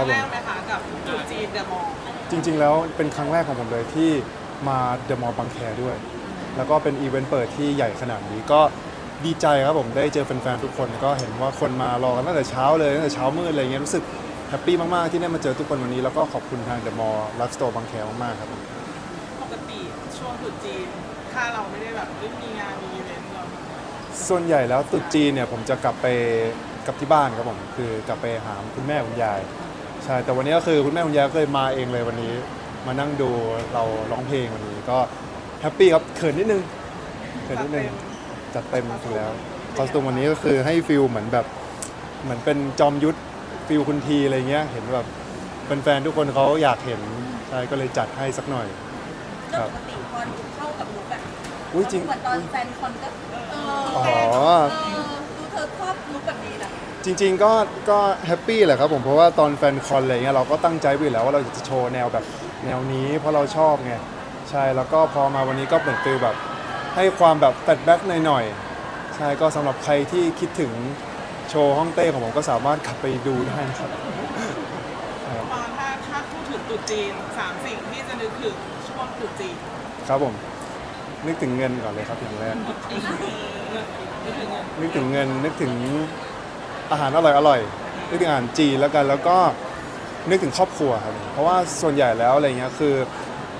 รั้งผแรมกไหมคะกับจุดจีนเดอะมอลล์จริง ๆ แล้วเป็นครั้งแรกของผมเลยที่มาเดอะมอลล์บางแคด้วย แล้วก็เป็นอีเวนต์เปิดที่ใหญ่ขนาดนี้ก็ดีใจครับผมได้เจอแฟนๆทุกคน ก็เห็นว่าคนมารอกันตั้งแต่เช้าเลยตั้งแต่เช้ามืดอะไรเงี้ยรู้สึกแฮปปี้มาก ๆ ที่ได้มาเจอทุกคนวันนี้แล้วก็ขอบคุณทางเดอะมอลล์ไลฟ์สโตร์บางแคมากๆครับผมปกติช่วงจุดจีน ถ้าเราไม่ได้แบบเอ้ยมีงานมีอีเวนต์เราส่วนใหญ่แล้วตรุษจีนเนี่ยผมจะกลับไปกลับที่บ้านครับผมคือกลับไปหาคุณแม่คุณยาย ใช่แต่วันนี้ก็คือคุณแม่คุณยายก็เลยมาเองเลยวันนี้ มานั่งดูเราร้องเพลงวันนี้ก็แฮปปี้ครับเขินนิดนึงเขินนิดนึงจัดเต็มอยู่แล้วคอสตูมวันนี้ก็คือให้ฟิลเหมือนแบบเหมือนเป็นจอมยุทธฟิลคุณทีอะไรเงี้ยเห็นแบบแฟนๆทุกคนเขาอยากเห็นใช่ก็เลยจัดให้สักหน่อยเรื่องปกติพอเข้ากับลุคแบบอุ้ยจริง เหมือนตอนแฟนคอนก็เอออ๋อ เออดูเธอชอบลุคแบบนี้นะ จริง ๆ ก็ก็แฮปปี้แหละครับผมเพราะว่าตอนแฟนคอนอะไรเงี้ยเราก็ตั้งใจไว้อยู่แล้วว่าเราจะโชว์แนวแบบแนวนี้ เพราะเราชอบไงใช่แล้วก็พอมาวันนี้ก็เหมือนฟิลแบบ ให้ความแบบแฟลชแบ็กหน่อยๆใช่ก็สำหรับใครที่คิดถึงโชว์ห้องเต้ของผมก็สามารถกลับไปดูได้นะครับตอนถ้าถ้าพูดถึงจุดจีนสามสิ่งที่จะนึกถึงช่วงจุดจีนครับผม นึกถึงเงินก่อนเลยครับอย่างแรกนึกถึงเงินนึกถึงเงินนึกถึง อาหารอร่อยอร่อยนึกถึงอาหารจีนแล้วกัน แล้วก็นึกถึงครอบครัวครับเพราะว่าส่วนใหญ่แล้วอะไรเงี้ยคือ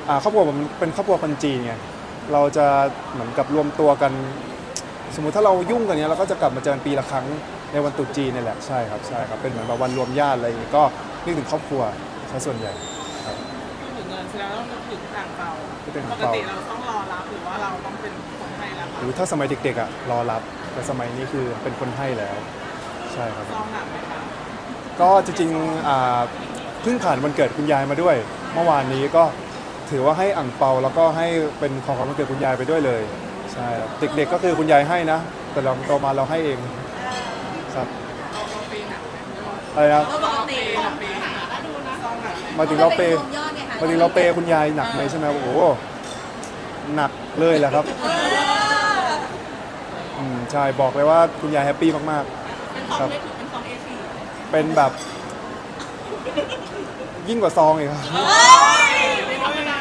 อ่าครอบครัวผมเป็นครอบครัวคนจีนไงเราจะเหมือนกับรวมตัวกัน สมมุติถ้าเรายุ่งกันเนี้ยเราก็จะกลับมาเจอกันปีละครั้งในวันตรุษจีนนี่แหละใช่ครับใช่ครับเป็นเหมือนแบบวันรวมญาติอะไรอย่างเงี้ยก็นึกถึงครอบครัวซะส่วนใหญ่ครับพูดถึงเงินแสดงว่าต้องนึกถึงอ่างเปานึกถึงปอ่างกเปา ติเราต้องรอรับหรือว่าเราต้องเป็นคนให้รับหรือถ้าสมัยเด็กๆอะรอรับแต่สมัยนี้คือเป็นคนให้แล้ว ใช่ครับซองหนักไหมคะก็จริงๆอ่าเพิ่งผ่านวันเกิดคุณยายมาด้วย เมื่อวานนี้ก็ถือว่าให้อ่างเปาแล้วก็ให้เป็นของขวัญวันเกิดคุณยายไปด้วยเลยใช่ครับเด็กๆก็คือคุณยายให้นะ แต่เราโตมาเราให้เองครับอะไรนะก็ปกติซองหนักไหมมาถึงเราเปย์รวมยอดไงคะมาถึงเราเปย์คุณยายหนักไหมใช่ไหมโอ้โหหนักเลยแหละครับเอออืมใช่บอกเลยว่าคุณยายแฮปปี้มากๆ ครับเป็นของเอชีเป็นแบบ ยิ่งกว่าซองอีกครับไม่ธรรมดา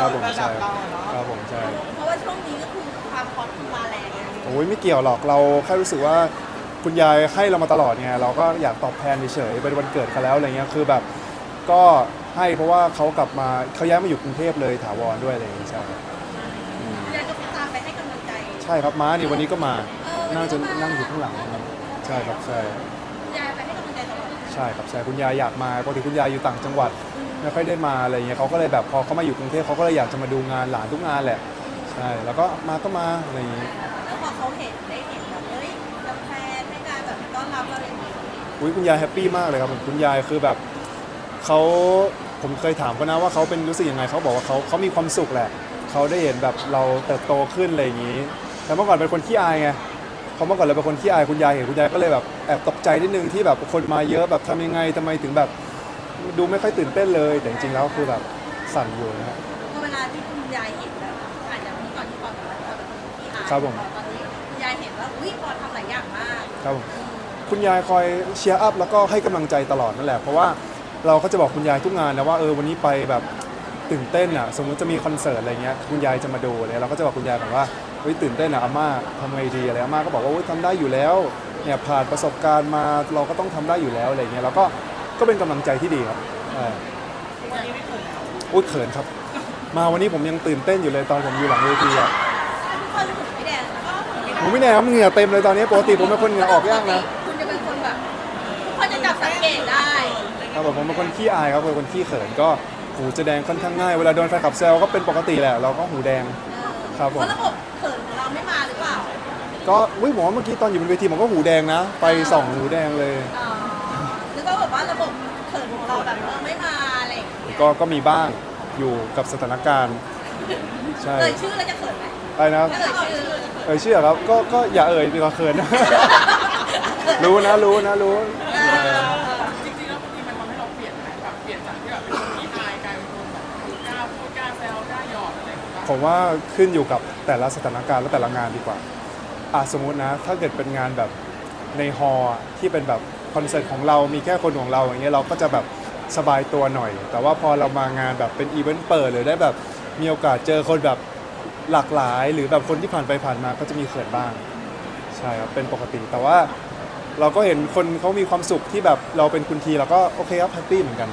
ครับผมระดัใช่บเราอะเนาะครับผมใช่เพราะว่าช่วงนี้ก็คือความฮอตคือมาแรงไงโอ้ยไม่เกี่ยวหรอกเราแค่รู้สึกว่าคุณยายให้เรามาตลอดไงเราก็อยากตอบแทนเฉยๆเป็นวันเกิดเขาแล้วอะไรเงี้ยคือแบบก็ให้เพราะว่าเขากลับมาเขาย้ายมาอยู่กรุงเทพเลยถาวรด้วยอะไรอย่างเงี้ยใช่อืมยายก็ตามไปให้กำลังใจ ใช่ครับม้านี่วันนี้ก็มา เออวันนี้น่าจะก็มานั่งอยู่ข้างหลัง ใช่ครับใช่ยายไปให้กำลังใจตลอดใช่ครับใช่คุณยายอยากมาปกติคุณยายอยู่ต่างจังหวัดไม่ค่อยได้มาอะไรเงี้ยเขาก็เลยแบบพอเขามาอยู่กรุงเทพเขาก็เลยอยากจะมาดูงานหลานทุกงานแหละใช่แล้วก็มาก็มาอะไรอย่างงี้แล้วพอเขาเห็นได้เห็นแบบเฮ้ยกาแฟให้การแบบต้อนรับเราอย่างนี้อุ้ยคุณยายแฮปปี้มากเลยครับผมคุณยายคือแบบเขาผมเคยถามเขานะว่าเขาเป็นรู้สึกยังไงเขาบอกว่าเขาเขามีความสุขแหละเขาได้เห็นแบบเราเติบโตขึ้นอะไรอย่างนี้แต่เมื่อก่อนเป็นคนขี้อายไง เพราะเมื่อก่อนเราเป็นคนขี้อายคุณยายเห็นคุณยายก็เลยแบบแอบตกใจนิดนึงที่แบบคนมาเยอะแบบทำยังไงทำไมถึงแบบดูไม่ค่อยตื่นเต้นเลย แต่จริงๆแล้วคือแบบสั่นอยู่นะฮะ พอเวลาที่คุณยายเห็นแบบอาจจะเมื่อก่อนที่ปอนบอกว่าปอนเป็นคนที่อายครับผม ตอนนี้คุณยายเห็นว่าอุ้ยปอนทำหลายอย่างมากครับผมคุณยายคอยเชียร์อัพแล้วก็ให้กำลังใจตลอดนั่นแหละ เพราะว่าเราก็จะบอกคุณยายทุกงานนะว่าเออวันนี้ไปแบบ ตื่นเต้นอะสมมุติจะมีคอนเสิร์ตอะไรเงี้ยคุณยายจะมาดูเลยเราก็จะบอกคุณยายก่อนว่าเฮ้ยตื่นเต้นอะอาม่าทำไงดีอะไรอาม่าก็บอกว่าเฮ้ยทำได้อยู่แล้วเนี่ยผ่านประสบการณ์มาเราก็ต้องทำได้อยู่แล้วอะไรเงี้ยแล้วก็ก็เป็นกำลังใจที่ดีครับใช่วันนี้ไม่เขินแล้วอุ้ยเขินครับ มาวันนี้ผมยังตื่นเต้นอยู่เลยตอนผมอยู่หลังเวทีอะทุกคนรู้สึกไม่แดงแล้วก็เหมือนไม่ผมไม่แน่ครับเหงื่อเต็มเลยตอนนี้ปกติผมเป็นคนเหงื่อออกยากนะ คุณจะเป็นคนแบบทุกคนจะจับสังเกตได้ ครับผมผมเป็นคนขี้อายครับเป็นคนขี้เขินก็ หูจะแดงค่อนข้างง่าย เวลาโดนแฟนคลับแซวก็เป็นปกติแหละ เราก็หูแดง ครับผม เพราะระบบเขินของเราไม่มาหรือเปล่าก็อุ้ยผมว่าเมื่อกี้ตอนอยู่บนเวทีผมก็หูแดงนะไปส่องหูแดงเลย อ๋อหรือว่าแบบว่าระบบเขินของเราแบบเออไม่มาอะไรอย่างเงี้ยก็ก็มีบ้างอยู่กับสถานการณ์ ใช่เอ่ยชื่อแล้วจะเขินไหมอะไรนะถ้าเอ่ยชื่อเอ่ยชื่อครับก็ก็อย่าเอ่ยดีกว่าเขิน รู้นะรู้นะรู้ เออ ผมว่าขึ้นอยู่กับแต่ละสถานการณ์และแต่ละงานดีกว่าอะสมมุตินะ ถ้าเกิดเป็นงานแบบในฮอลที่เป็นแบบคอนเสิร์ตของเรามีแค่คนของเราอย่างเงี้ยเราก็จะแบบสบายตัวหน่อย แต่ว่าพอเรามางานแบบเป็นอีเวนต์เปิดหรือได้แบบมีโอกาสเจอคนแบบหลากหลาย หรือแบบคนที่ผ่านไปผ่านมาก็จะมีเขินบ้าง ใช่ครับเป็นปกติ แต่ว่าเราก็เห็นคนเขามีความสุขที่แบบเราเป็นคุณทีเราก็โอเคครับแฮปปี้เหมือนกัน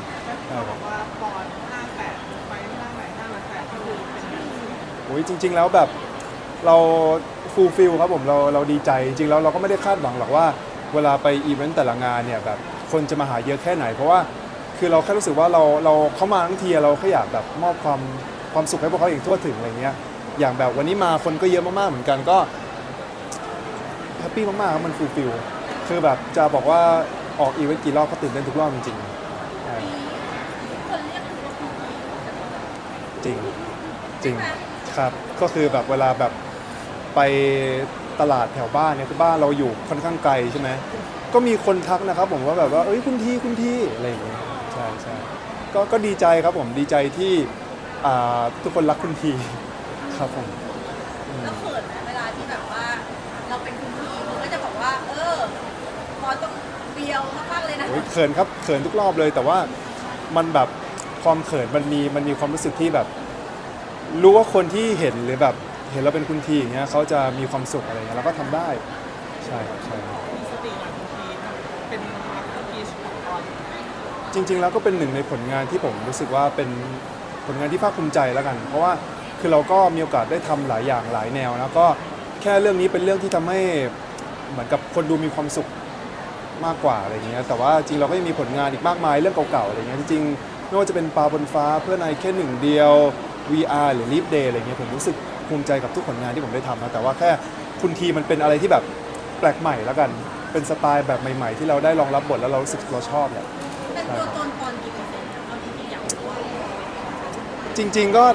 ครับว่าปอนห้าแปดไปห้าไหนห้าแปดก็คือเป็น โอ้ ยจริง ๆ แล้วแบบเราฟูลฟิลครับผมเราเราดีใจจริงๆแล้วเราก็ไม่ได้คาดหวังหรอกว่า เวลาไปอีเวนต์แต่ละงานเนี่ยแบบคนจะมาหาเยอะแค่ไหน เพราะว่าคือเราแค่รู้สึกว่าเราเราเขามาทั้งทีเราแค่อยากแบบมอบความความสุขให้พวกเขาอย่างทั่วถึงอะไรเงี้ยอย่างแบบวันนี้มาคนก็เยอะมากๆเหมือนกันก็แฮปปี้มากๆครับมันฟูลฟิลคือแบบจะบอกว่าออกอีเวนต์กี่รอบก็ตื่นเต้นทุกรอบจริงๆใช่คนเรียกคุณว่าคุณทีจริง จริง ครับ ก็คือแบบเวลาแบบไปตลาดแถวบ้านเนี่ยคือบ้านเราอยู่ค่อนข้างไกลใช่ไหมก็มีคนทักนะครับผมว่าแบบว่าเอ้ยคุณทีคุณทีอะไรอย่างเงี้ยใช่ใช่ก็ก็ดีใจครับผมดีใจที่อ่าทุกคนรักคุณทีครับผมอืมแล้วเขินไหมเวลาที่แบบว่า เราเป็นคุณทีมันก็จะบอกว่า เออพอต้องเบียวมากๆเลยนะ โอ้ยเขินครับเขินทุกรอบเลยแต่ว่ามันแบบความเขินมันมีมันมีความรู้สึกที่แบบ รู้ว่าคนที่เห็นหรือแบบเห็นเราเป็นคุณทีอย่างเงี้ยเขาจะมีความสุขอะไรเงี้ยเราก็ทำได้ ใช่ครับใช่ครับมีสติหน่อยบางทีเป็นมาสเตอร์พีซของปอนจริง ๆ แล้วก็เป็นหนึ่งในผลงานที่ผมรู้สึกว่าเป็นผลงานที่ภาคภูมิใจแล้วกัน เพราะว่าคือเราก็มีโอกาสได้ทำหลายอย่างหลายแนวแล้วก็แค่เรื่องนี้เป็นเรื่องที่ทำให้เหมือนกับคนดูมีความสุข มากกว่าอะไรเงี้ย แต่ว่าจริงเราก็ยังมีผลงานอีกมากมายเรื่องเก่าๆอะไรเงี้ย จริงๆไม่ว่าจะเป็นปลาบนฟ้าเพื่อนในแค่หนึ่งเดียว VR หรือ Leap Day อะไรเงี้ยผมรู้สึกภูมิใจกับทุกผลงานที่ผมได้ทำนะแต่ว่าแค่คุณทีมันเป็นอะไรที่แบบแปลกใหม่แล้วกัน เป็นสไตล์แบบใหม่ ๆ ที่เราได้ลองรับบทแล้วเรารู้สึกเราชอบแหละเป็นตัวตนปอนกี่เปอร์เซ็นต์อะเอาจริงๆอยากรู้ว่าจริง ๆ ก็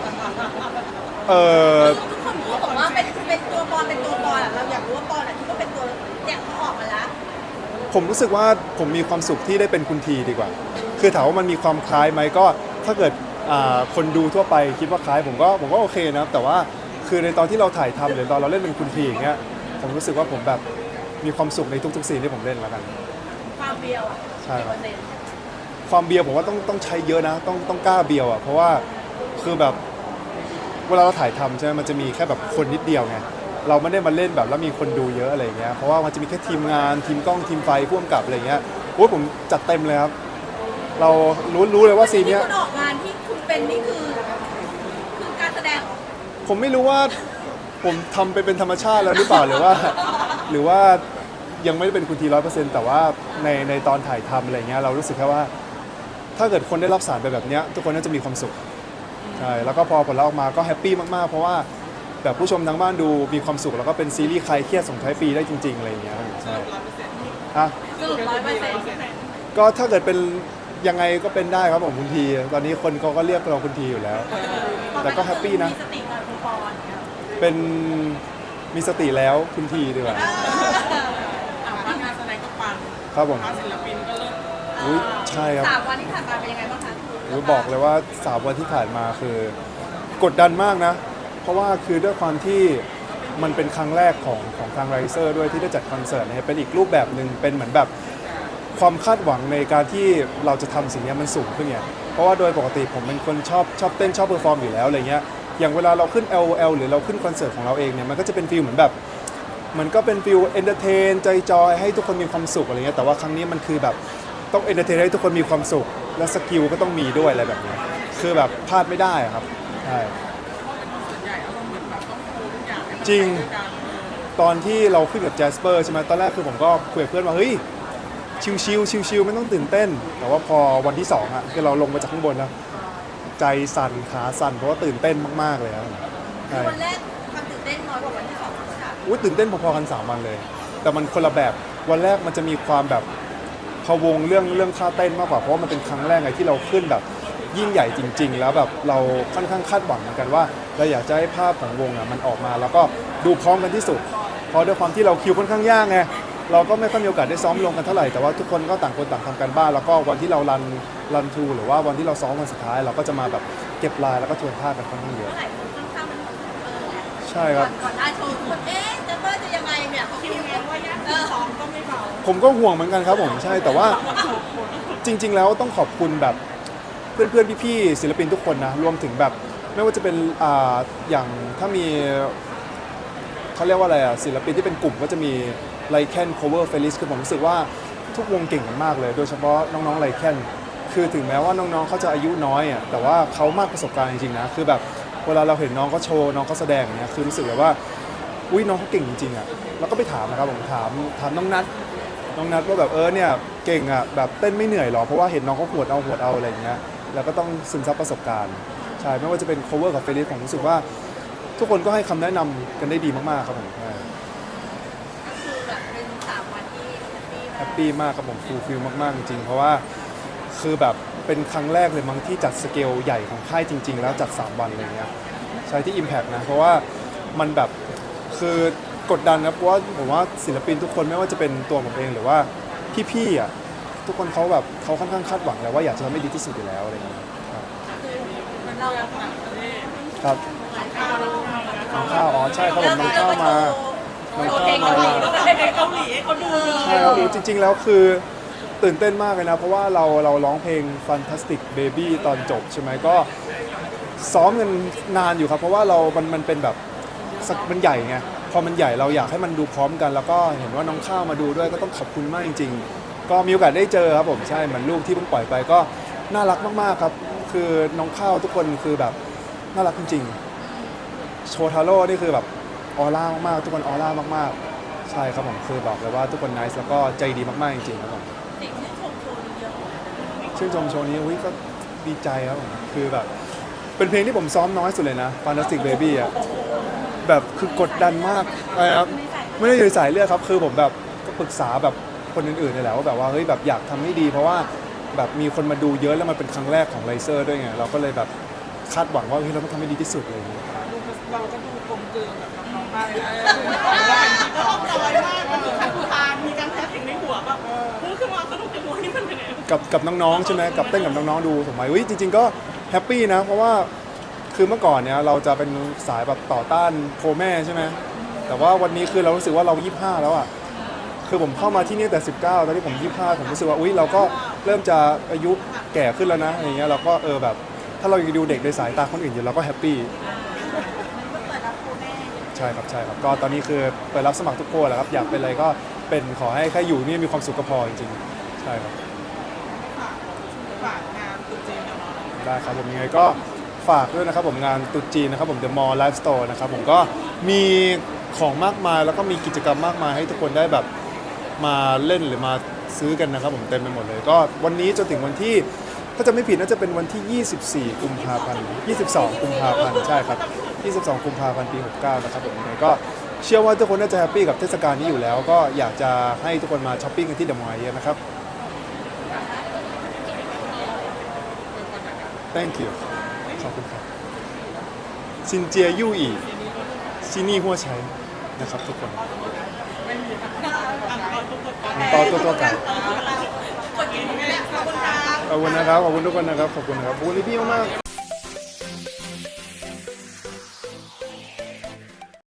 เออทุกคนพูดบอกว่าเป็นเป็นตัวปอนเป็นตัวปอนอะเราอยากรู้ว่าปอนอะคิดว่าเป็นตัวเนี่ยเขาออกมาแล้วผมรู้สึกว่าผมมีความสุขที่ได้เป็นคุณทีดีกว่า คือถามว่ามันมีความคล้ายไหมก็ถ้าเกิด อ่าคนดูทั่วไปคิดว่าคล้ายผมก็ผมก็โอเคนะแต่ว่าคือในตอนที่เราถ่ายทำหรือตอนเราเล่นเป็นคุณทีอย่างเงี้ยผมรู้สึกว่าผมแบบมีความสุขในทุกๆซีนที่ผมเล่นแล้วกัน ความเบียวอะใช่กี่ครับ เปอร์เซ็นต์ความเบียวผมว่าต้องต้องใช้เยอะนะต้องต้องกล้าเบียวอะเพราะว่าคือแบบเวลาเราถ่ายทำใช่ไหมมันจะมีแค่แบบคนนิดเดียวไงเราไม่ได้มาเล่นแบบแล้วมีคนดูเยอะอะไรเงี้ยเพราะว่ามันจะมีแค่ทีมงานทีมกล้องทีมไฟพ่วงกับอะไรเงี้ยโอ้ยผมจัดเต็มเลยครับ เรารู้รู้เลยว่าซีนเนี้ยที่คุณออกงา นที่คุณเป็นนี่คือคือการแสดงเหรอผมไม่รู้ว่าผมทำไปเป็นธรรมชาติแล้วหรือเปล่าหรือว่า หรือว่ายังไม่ได้เป็นคุณทีร้อยเปอร์เซ็นต์แต่ว่าในในตอนถ่ายทำอะไรเงี้ยเรารู้สึกแค่ว่า ถ้าเกิดคนได้รับสารไปแบบเนี้ยทุกคนน่าจะมีความสุขใช่แล้วก็พอผลลัพธ์ออกมาก็แฮปปี้มากๆ เพราะว่าแบบผู้ชมทางบ้านดูมีความสุขแล้วก็เป็นซีรีส์ใครเครียดส่งท้ายปีได้จริงๆอะไรอย่างเงี้ยใช่ร้อยเปอร์เซ็นต์อะสรุปร้อยเปอร์เซ็นต์ก็ถ้าเกิดเป็น ยังไงก็เป็นได้ครับผมคุณที ตอนนี้คนเขาก็เรียกเราคุณทีอยู่แล้ว แต่ก็แฮปปี้นะ มีสติหน่อยคุณปอนเนี่ยเป็นมีสติแล้วคุณทีดีกว่าอะพาร์ทงานแสดงก็ปังครับผมพาร์ทศิลปินก็เลิศอุ๊ยใช่ครับ สามวันที่ผ่านมาเป็นยังไงบ้างคะโอ้ยบอกเลยว่าสามวันที่ผ่านมาคือกดดันมากนะ เพราะว่าคือด้วยความที่มันเป็นครั้งแรกของของทางไรเซอร์ด้วยที่ได้จัดคอนเสิร์ตนะครับเป็นอีกรูปแบบหนึ่งเป็นเหมือนแบบ ความคาดหวังในการที่เราจะทำสิ่งเนี้ยมันสูงขึ้นไงเพราะว่าโดยปกติผมเป็นคนชอบชอบเต้นชอบเพอร์ฟอร์มอยู่แล้วอะไรเงี้ยอย่างเวลาเราขึ้น LOL หรือเราขึ้นคอนเสิร์ตของเราเองเนี่ยมันก็จะเป็นฟีลเหมือนแบบ มันก็เป็นฟิลเอนเตอร์เทนใจจอยให้ทุกคนมีความสุขอะไรเงี้ยแต่ว่าครั้งนี้มันคือแบบต้องเอนเตอร์เทนให้ทุกคนมีความสุข และสกิลก็ต้องมีด้วยอะไรแบบเนี้ยคือแบบพลาดไม่ได้อะครับใช่จริงตอนที่เราขึ้นกับแจสเปอร์ใช่ไหมตอนแรกคือผมก็คุยกับเพื่อนว่าเฮ้ย ชิวชิวชิวชิวๆไม่ต้องตื่นเต้น แต่ว่าพอวันที่สองอะคือเราลงมาจากข้างบนแล้วใจสั่นขาสั่นเพราะว่าตื่นเต้นมากๆเลยครับใช่วันแรกความตื่นเต้นน้อยกว่าวันที่สองค่ะอุ้ยตื่นเต้นพอๆกัน3วันเลย แต่มันคนละแบบวันแรกมันจะมีความแบบพะวงเรื่องเรื่องท่าเต้นมากกว่าเพราะว่ามันเป็นครั้งแรกไงที่เราขึ้นแบบ ยิ่งใหญ่จริง ๆ แล้วแบบเราค่อนข้างคาดหวังเหมือนกันว่าเราอยากจะให้ภาพของวงอะมันออกมา แล้วก็ดูพร้อมกันที่สุดเพราะด้วยความที่เราคิวค่อนข้างยากไง เราก็ไม่ค่อยมีโอกาสได้ซ้อมลงกันเท่าไหร่แต่ว่าทุกคนก็ต่างคนต่างทำกันบ้านแล้วก็วันที่เรารันรันทูหรือว่าวันที่เราซ้อมวันสุดท้าย เราก็จะมาแบบเก็บลายแล้วก็ทวนท่ากันค่อนข้างเยอะเมื่อไหร่คนข้างๆมันเหมือนเออแหละใช่ครับก่อนก่อนหน้าโชว์ทุกคนเอ๊ะจะเบอร์จะยังไงเนี่ยเขาคิดไงว่าเออซ้อมก็ไม่เบาผมก็ห่วงเหมือนกันครับผมใช่แต่ว่าจริง ๆ แล้วต้องขอบคุณแบบเพื่อนๆพี่ๆศิลปินทุกคนนะรวมถึงแบบไม่ว่าจะเป็นอ่าอย่างถ้ามีเขาเรียกว่าอะไรอะศิลปินที่เป็นกลุ่มก็จะมี ไลแคนโคเวอร์เฟลิสคือผมรู้สึกว่าทุกวงเก่งกันมากเลย โดยเฉพาะน้องๆไลแคนคือถึงแม้ว่าน้องๆเขาจะอายุน้อยอะแต่ว่าเขามากประสบการณ์จริงๆนะคือแบบเวลาเราเห็นน้องเขาโชว์น้องเขาแสดงเงี้ยคือรู้สึกแบบว่าอุ้ยน้องเขาเก่งจริงๆอะเราก็ไปถามนะครับผมถามถามน้องนัทน้องนัทว่าแบบเออเนี่ยเก่งอะแบบเต้นไม่เหนื่อยหรอเพราะว่าเห็นน้องเขาหวดเอาหวดเอาอะไรอย่างเงี้ยแล้วก็ต้องซึมซับประสบการณ์ใช่ไม่ว่าจะเป็น cover กับเฟรนผมรู้สึกว่า ทุกคนก็ให้คำแนะนำกันได้ดีมากๆครับผมใช่ก็คือ แบบเป็นสามวันที่แฮปปี้แฮมากปปี้มากครับผมฟูลฟิลมาก ๆ จริงๆเพราะว่าคือแบบเป็นครั้งแรกเลยมั้งที่จัดสเกลใหญ่ของค่ายจริง ๆ แล้วจัด 3 วันอะไรเงี้ยใช้ที่ Impact นะ เพราะว่ามันแบบคือกดดันนะเพราะว่าผมว่าศิลปินทุกคนไม่ว่าจะเป็นตัวผมเองหรือว่าพี่ๆอะทุกคนเขาแบบเขาค่อนข้างคาดหวังแล้วว่าอยากจะทำให้ดีที่สุดอยู่แล้วอะไรเงี้ยครับคือเหมือนเราต่างประเทศครับหลายข้าวน้องข้าวอ๋อใช่ครับผมน้องข้าวมา น้องโชว์เพลงเกาหลีด้วยให้เกาหลีให้เขาดู ใช่ครับจริง ๆ แล้วคือตื่นเต้นมากเลยนะ เพราะว่าเราเราร้องเพลง Fantastic Baby ตอนจบใช่ไหมก็ซ้อมกันนานอยู่ครับ เพราะว่าเรา มันมันเป็นแบบสักมันใหญ่ไงพอมันใหญ่เราอยากให้มันดูพร้อมกัน แล้วก็เห็นว่าน้องข้าวมาดูด้วยก็ต้องขอบคุณมากจริง ๆ ก็มีโอกาสได้เจอครับผมใช่เหมือนลูกที่เพิ่งปล่อยไปก็น่ารักมากๆครับ คือน้องข้าวทุกคนคือแบบน่ารักจริงๆโชทาโร่นี่คือแบบ ออร่ามากๆ ทุกคนออร่ามากๆ ใช่ครับผมคือบอกเลยว่าทุกคนนิสแล้วก็ใจดีมากๆจริงๆครับผมเด็กที่ชมโชว์นี้เยอะชื่นชมโชว์นี้อุ้ยก็ดีใจครับผมคือแบบ เป็นเพลงที่ผมซ้อมน้อยสุดเลยนะ Fantastic Baby อะแบบคือกดดันมากนะครับไม่ได้อยู่ในสายเลือดครับ คือผมแบบก็ปรึกษาแบบคนอื่นๆนี่แหละว่าแบบว่าเฮ้ยแบบอยากทำให้ดี เพราะว่าแบบมีคนมาดูเยอะแล้วมันเป็นครั้งแรกของไลเซอร์ด้วยไงเราก็เลยแบบคาดหวังว่าเฮ้ยเราต้องทำให้ดีที่สุดเลย เราก็ดูกลมกลืนแบบน้องๆ มากเลยว่าเป็นที่ต่อยมากมันคือคันทานมีการแพ้ถึงในหัวแบบพูดขึ้นมาสนุกจังเลยนี่มันเป็นไงกับกับน้องๆใช่ไหมกับเต้นกับน้องๆดูถูกไหมอุ้ยจริง ๆ ก็แฮปปี้นะ เพราะว่าคือเมื่อก่อนเนี่ยเราจะเป็นสายแบบต่อต้านโคแม่ใช่ไหมแต่ว่าวันนี้คือเรารู้สึกว่าเรา 25 แล้วอะคือผมเข้ามาที่นี่แต่ 19 ตอนที่ผม 25 ผมรู้สึกว่าอุ้ยเราก็เริ่มจะอายุแก่ขึ้นแล้วนะอย่างเงี้ยเราก็เออแบบ ถ้าเรายังดูเด็กในสายตาคนอื่นอยู่เราก็แฮปปี้ มันเปิดรับครูแม่ ใช่ครับใช่ครับก็ตอนนี้คือเปิดรับสมัครทุกคนแหละครับอยากเป็นอะไรก็เป็นขอให้แค่อยู่นี่มีความสุขก็พอจริงๆใช่ครับฝากฝากงานตุ๊จีนหน่อยได้ครับผมยังไงก็ฝากด้วยนะครับผมงานตรุษจีนนะครับผม The Mall Life Store นะครับผมก็มีของมากมายแล้วก็มีกิจกรรมมากมายให้ทุกคนได้แบบมาเล่นหรือมาซื้อกันนะครับผมเต็มไปหมดเลย ก็วันนี้จนถึงวันที่ถ้าจะไม่ผิดน่าจะเป็นวันที่ 24 กุมภาพันธ์ 22 กุมภาพันธ์ใช่ครับ 22 กุมภาพันธ์ปี 69 นะครับผมยังไงก็เชื่อว่าทุกคนน่าจะแฮปปี้กับเทศกาลนี้อยู่แล้ว ก็อยากจะให้ทุกคนมาช้อปปิ้งกันที่ The Mall เยอะนะครับ Thank you ขอบคุณครับซินเจียยู่อีซินี่หัวใช้นะครับทุกคนต่อตัวตัวกันกดกินเนี่ยขอบคุณครับขอบคุณนะครับ ขอบคุณทุกคนนะครับ ขอบคุณนะครับขอบคุณพี่ๆมากๆ